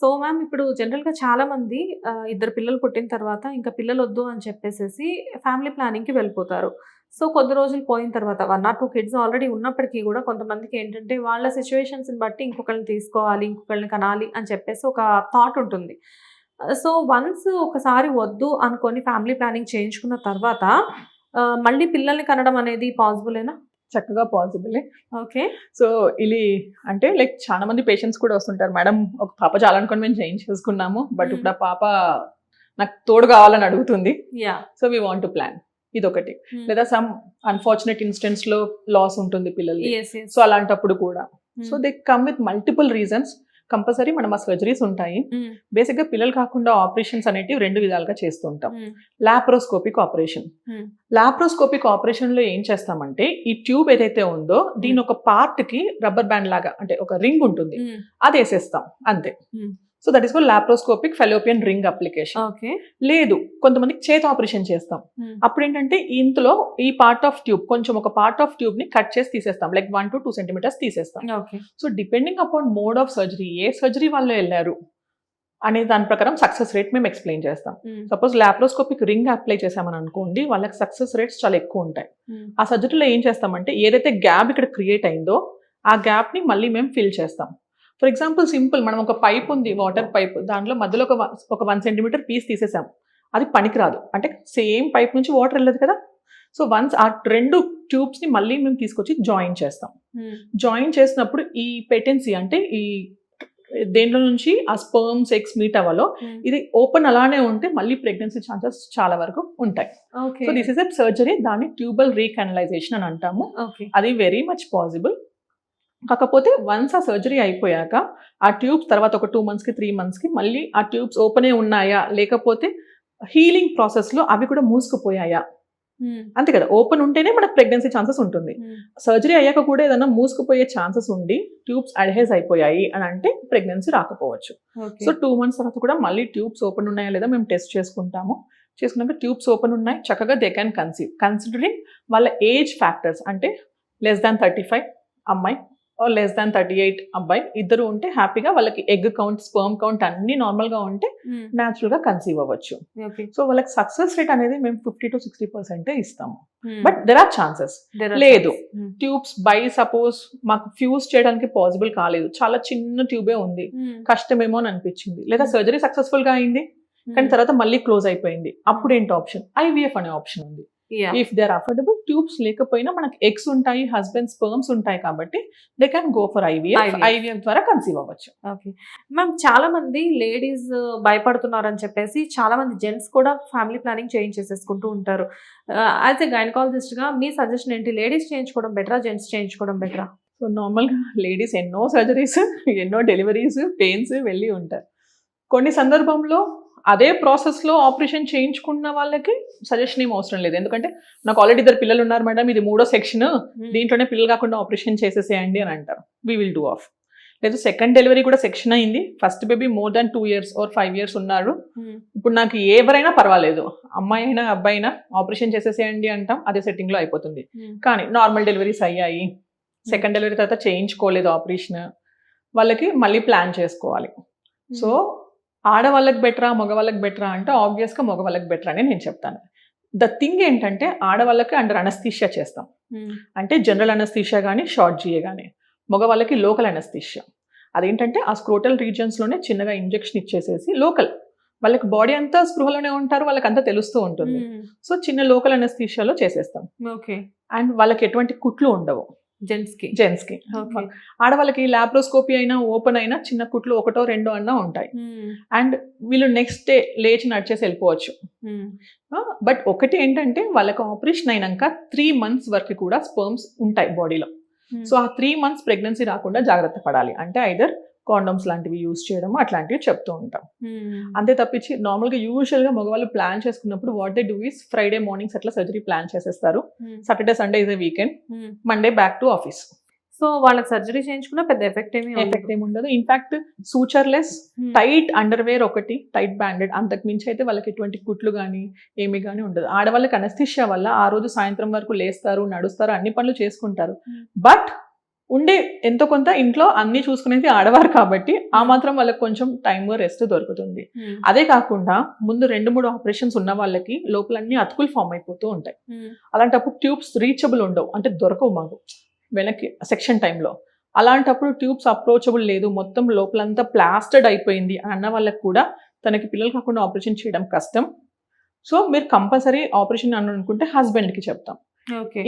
So ma'am ఇప్పుడు జనరల్గా చాలా మంది ఇద్దరు పిల్లలు పుట్టిన తర్వాత ఇంకా పిల్లలు వద్దు అని చెప్పేసేసి ఫ్యామిలీ ప్లానింగ్కి వెళ్ళిపోతారు. సో కొద్ది రోజులు పోయిన తర్వాత one or two kids already ఉన్నప్పటికీ కూడా కొంతమందికి ఏంటంటే వాళ్ళ సిచ్యువేషన్స్ని బట్టి ఇంకొకరిని తీసుకోవాలి ఇంకొకరిని కనాలి అని చెప్పేసి ఒక థాట్ ఉంటుంది. సో వన్స్ ఒకసారి వద్దు అనుకొని ఫ్యామిలీ ప్లానింగ్ చేయించుకున్న తర్వాత మళ్ళీ పిల్లల్ని కనడం అనేది పాసిబులేనా? చక్కగా పాసిబుల్ ఓకే. సో ఇది అంటే లైక్ చాలా మంది పేషెంట్స్ కూడా వస్తుంటారు. మేడం ఒక పాప చాలనుకొని మేము చేంజ్ చేసుకున్నాము బట్ Hmm. ఇప్పుడు ఆ పాప నాకు తోడు కావాలని అడుగుతుంది. Yeah so we want to plan ఇది ఒకటి లేదా సమ్ అన్ఫార్చునేట్ ఇన్స్టెంట్స్లో లాస్ ఉంటుంది పిల్లలు సో అలాంటప్పుడు కూడా. So they come with multiple reasons compulsory మనం ఆ సర్జరీస్ ఉంటాయి. బేసిక్గా పిల్లలు కాకుండా ఆపరేషన్స్ అనేటివి రెండు విధాలుగా చేస్తుంటాం లాప్రోస్కోపిక్ ఆపరేషన్. లాప్రోస్కోపిక్ ఆపరేషన్లో ఏం చేస్తామంటే ఈ ట్యూబ్ ఏదైతే ఉందో దీని ఒక పార్ట్కి రబ్బర్ బ్యాండ్ లాగా అంటే ఒక రింగ్ ఉంటుంది. అది వేసేస్తాం. అంతే. So that is call laparoscopic fallopian ring application okay లేదు కొంతమందికి చేతి ఆపరేషన్ చేస్తాం. అప్పుడు ఏంటంటే ఇందులో ఈ పార్ట్ ఆఫ్ ట్యూబ్ కొంచెం ఒక పార్ట్ ఆఫ్ ట్యూబ్ని కట్ చేసి తీసేస్తాం. Like one to two centimeters తీసేస్తాం. Okay so depending upon mode of surgery A surgery వాళ్ళు వెళ్ళారు అనే దాని ప్రకారం సక్సెస్ రేట్ మేము ఎక్స్ప్లెయిన్ చేస్తాం. సపోజ్ లాప్రోస్కోపిక్ రింగ్ అప్లై చేసామని అనుకోండి వాళ్ళకి సక్సెస్ రేట్స్ చాలా ఎక్కువ ఉంటాయి. ఆ సర్జరీలో ఏం చేస్తామంటే ఏదైతే గ్యాప్ ఇక్కడ క్రియేట్ అయిందో ఆ గ్యాప్ని మళ్ళీ మేము ఫిల్ చేస్తాం. ఫర్ ఎగ్జాంపుల్ సింపుల్ మనం ఒక పైప్ ఉంది వాటర్ పైప్ దాంట్లో మధ్యలో ఒక ఒక వన్ సెంటీమీటర్ పీస్ తీసేసాం. అది పనికిరాదు. అంటే సేమ్ పైప్ నుంచి వాటర్ వెళ్ళదు కదా? సో వన్స్ ఆ రెండు ట్యూబ్స్ని మళ్ళీ మేము తీసుకొచ్చి జాయిన్ చేస్తాం. జాయిన్ చేసినప్పుడు ఈ పెటెన్సీ అంటే ఈ దేంట్లో నుంచి ఆ స్పర్మ్స్ ఎక్స్ మీట్ అవ్వాలో ఇది ఓపెన్ అలానే ఉంటే మళ్ళీ ప్రెగ్నెన్సీ ఛాన్సెస్ చాలా వరకు ఉంటాయి. So this is a surgery దాన్ని ట్యూబల్ రీకనలైజేషన్ అని అంటాము. అది వెరీ మచ్ పాసిబుల్ కాకపోతే వన్స్ ఆ సర్జరీ అయిపోయాక ఆ ట్యూబ్స్ తర్వాత ఒక టూ మంత్స్కి త్రీ మంత్స్కి మళ్ళీ ఆ ట్యూబ్స్ ఓపెనే ఉన్నాయా? లేకపోతే హీలింగ్ ప్రాసెస్లో అవి కూడా మూసుకుపోయాయా? అంతే కదా. ఓపెన్ ఉంటేనే మనకు ప్రెగ్నెన్సీ ఛాన్సెస్ ఉంటుంది. సర్జరీ అయ్యాక కూడా ఏదైనా మూసుకుపోయే ఛాన్సెస్ ఉండి ట్యూబ్స్ అడ్హైజ్ అయిపోయాయి అని అంటే ప్రెగ్నెన్సీ రాకపోవచ్చు. సో టూ మంత్స్ తర్వాత కూడా మళ్ళీ ట్యూబ్స్ ఓపెన్ ఉన్నాయా లేదా మేము టెస్ట్ చేసుకుంటాము. చేసుకున్నాక ట్యూబ్స్ ఓపెన్ ఉన్నాయి. చక్కగా దే క్యాన్ కన్సీవ్ కన్సిడరింగ్ వాళ్ళ ఏజ్ ఫ్యాక్టర్స్ అంటే లెస్ దాన్ థర్టీ ఫైవ్ అమ్మాయి లెస్ దాన్ థర్టీ ఎయిట్ అబ్బాయి ఇద్దరు ఉంటే హ్యాపీగా వాళ్ళకి ఎగ్ కౌంట్ స్పర్మ్ కౌంట్ అన్ని నార్మల్గా ఉంటే న్యాచురల్గా కన్సీవ్ అవ్వచ్చు. సో వాళ్ళకి సక్సెస్ రేట్ అనేది మేము ఫిఫ్టీ టు సిక్స్టీ పర్సెంటే ఇస్తాము. బట్ దెర్ ఆర్ ఛాన్సెస్ లేదు. ట్యూబ్స్ బై సపోజ్ మాకు ఫ్యూజ్ చేయడానికి పాసిబుల్ కాలేదు. చాలా చిన్న ట్యూబే ఉంది. Mm. కష్టమేమో అని అనిపించింది. లేదా సర్జరీ సక్సెస్ఫుల్గా అయింది. కానీ Mm. తర్వాత మళ్ళీ క్లోజ్ అయిపోయింది. అప్పుడు ఏంటి ఆప్షన్ ఐవీఎఫ్ అనే ఆప్షన్ ఉంది. If they are affordable tubes లేకపోయినా మనకి ఎగ్స్ ఉంటాయి హస్బెండ్ స్పర్మ్స్ ఉంటాయి కాబట్టి they can go for IVF. IVF ద్వారా కన్సీవ్ అవ్వచ్చు. ఓకే మ్యామ్ చాలా మంది లేడీస్ భయపడుతున్నారని చెప్పేసి చాలా మంది జెంట్స్ కూడా ఫ్యామిలీ ప్లానింగ్ చేయించేసేసుకుంటూ ఉంటారు. యాజ్ ఎ గైనకాలజిస్ట్గా మీ సజెషన్ ఏంటి? లేడీస్ చేయించుకోవడం బెటరా జెంట్స్ చేయించుకోవడం బెటరా సో నార్మల్గా లేడీస్ ఎన్నో సర్జరీస్ ఎన్నో డెలివరీస్ పెయిన్స్ వెళ్ళి ఉంటారు కొన్ని సందర్భంలో అదే ప్రాసెస్లో ఆపరేషన్ చేయించుకున్న వాళ్ళకి సజెషన్ ఏం అవసరం లేదు. ఎందుకంటే నాకు ఆల్రెడీ ఇద్దరు పిల్లలు ఉన్నారు మేడం ఇది మూడో సెక్షన్ దీంట్లోనే పిల్లలు కాకుండా ఆపరేషన్ చేసేసేయండి అని అంటారు. వీ విల్ డూ ఆఫ్ లేదు సెకండ్ డెలివరీ కూడా సెక్షన్ అయింది. First baby more than two years or five years ఉన్నారు. ఇప్పుడు నాకు ఎవరైనా పర్వాలేదు. అమ్మాయి అయినా అబ్బాయి అయినా ఆపరేషన్ చేసేసేయండి అంటాం. అదే సెట్టింగ్లో అయిపోతుంది. కానీ నార్మల్ డెలివరీస్ అయ్యాయి. సెకండ్ డెలివరీ తర్వాత చేయించుకోలేదు ఆపరేషన్ వాళ్ళకి మళ్ళీ ప్లాన్ చేసుకోవాలి. సో ఆడవాళ్ళకి బెటరా మగవాళ్ళకి బెటరా అంటే ఆబ్వియస్గా మగవాళ్ళకి బెటర్ అని నేను చెప్తాను. ద థింగ్ ఏంటంటే ఆడవాళ్ళకి అండర్ అనస్థీషియా చేస్తాం. అంటే జనరల్ అనస్థీషియా కానీ షార్ట్ జిఏ కానీ మగవాళ్ళకి లోకల్ అనస్థీషియా అదేంటంటే ఆ స్క్రోటల్ రీజియన్స్లోనే చిన్నగా ఇంజెక్షన్ ఇచ్చేసేసి లోకల్ వాళ్ళకి బాడీ అంతా స్పృహలోనే ఉంటారు వాళ్ళకి అంతా తెలుస్తూ ఉంటుంది. సో చిన్న లోకల్ అనస్థీషియాలో చేసేస్తాం. ఓకే అండ్ వాళ్ళకి ఎటువంటి కుట్లు ఉండవు. జెంట్స్కి జెంట్స్కి ఓకే ఆడవాళ్ళకి లాప్రోస్కోపీ అయినా ఓపెన్ అయినా చిన్న కుట్లు ఒకటో రెండో అన్నా ఉంటాయి. అండ్ వీళ్ళు నెక్స్ట్ డే లేచి నడిచేసి వెళ్ళిపోవచ్చు. బట్ ఒకటి ఏంటంటే వాళ్ళకి ఆపరేషన్ అయినాక త్రీ మంత్స్ వరకు కూడా స్పర్మ్స్ ఉంటాయి బాడీలో సో ఆ త్రీ మంత్స్ ప్రెగ్నెన్సీ రాకుండా జాగ్రత్త పడాలి. అంటే ఐదర్ కాండమ్స్ లాంటివి యూజ్ చేయడం అట్లాంటివి చెప్తూ ఉంటాం. అంతే తప్పించి నార్మల్గా యూజువల్గా మగవాళ్ళు ప్లాన్ చేసుకున్నప్పుడు what they do is Friday mornings అట్లా సర్జరీ ప్లాన్ చేసేస్తారు. Saturday Sunday is a weekend Monday back to office so వాళ్ళకి సర్జరీ చేయించుకున్న పెద్ద ఎఫెక్ట్ ఏమి ఎఫెక్ట్ ఏమి ఉండదు. In fact sutureless tight underwear ఒకటి టైట్ బ్యాండెడ్ అంతకు మించి అయితే వాళ్ళకి ఎటువంటి కుట్లు కానీ ఏమి కానీ ఉండదు. ఆడవాళ్ళకి అనస్థిషియా వల్ల ఆ రోజు సాయంత్రం వరకు లేస్తారు నడుస్తారు అన్ని పనులు చేసుకుంటారు. Hmm. బట్ ఉండే ఎంతో కొంత ఇంట్లో అన్ని చూసుకునేది ఆడవారు కాబట్టి ఆ మాత్రం వాళ్ళకి కొంచెం టైం రెస్ట్ దొరుకుతుంది. అదే కాకుండా ముందు రెండు మూడు ఆపరేషన్స్ ఉన్న వాళ్ళకి లోపల అన్ని అతుకులు ఫామ్ అయిపోతూ ఉంటాయి. అలాంటప్పుడు ట్యూబ్స్ రీచబుల్ ఉండవు అంటే దొరకవు మాకు. వెనక్కి సెక్షన్ టైంలో అలాంటప్పుడు ట్యూబ్స్ అప్రోచబుల్ లేదు మొత్తం లోపలంతా ప్లాస్టర్డ్ అయిపోయింది అని అన్న వాళ్ళకి కూడా తనకి పిల్లలు కాకుండా ఆపరేషన్ చేయడం కష్టం. సో మీరు కంపల్సరీ ఆపరేషన్ అని అనుకుంటే హస్బెండ్కి చెప్తాం.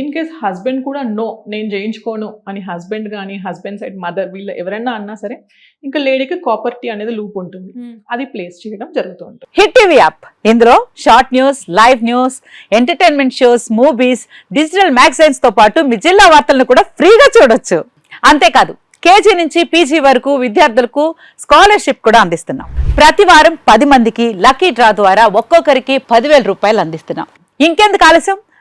ఇన్ కేస్ హస్బెండ్ కూడా నో నేను చేయించుకోను అని హస్బెండ్ కానీ హస్బెండ్ సైడ్ మదర్ వీళ్ళు ఎవరైనా అన్నా సరే ఇంకా లేడీకి కాపర్టీ అనేది లూప్ ఉంటుంది. అది ప్లేస్ చేయడం జరుగుతూ ఉంటుంది హిట్ టీవీ యాప్ ఇందులో short news live news entertainment shows movies digital మ్యాగజైన్స్తో పాటు మీ జిల్లా వార్తలను కూడా ఫ్రీగా చూడొచ్చు. అంతేకాదు కేజీ నుంచి పీజీ వరకు విద్యార్థులకు స్కాలర్షిప్ కూడా అందిస్తున్నాం. ప్రతి వారం పది మందికి లక్కీ డ్రా ద్వారా ఒక్కొక్కరికి పదివేల రూపాయలు అందిస్తున్నాం. ఇంకెందుకు ఆలస్యం?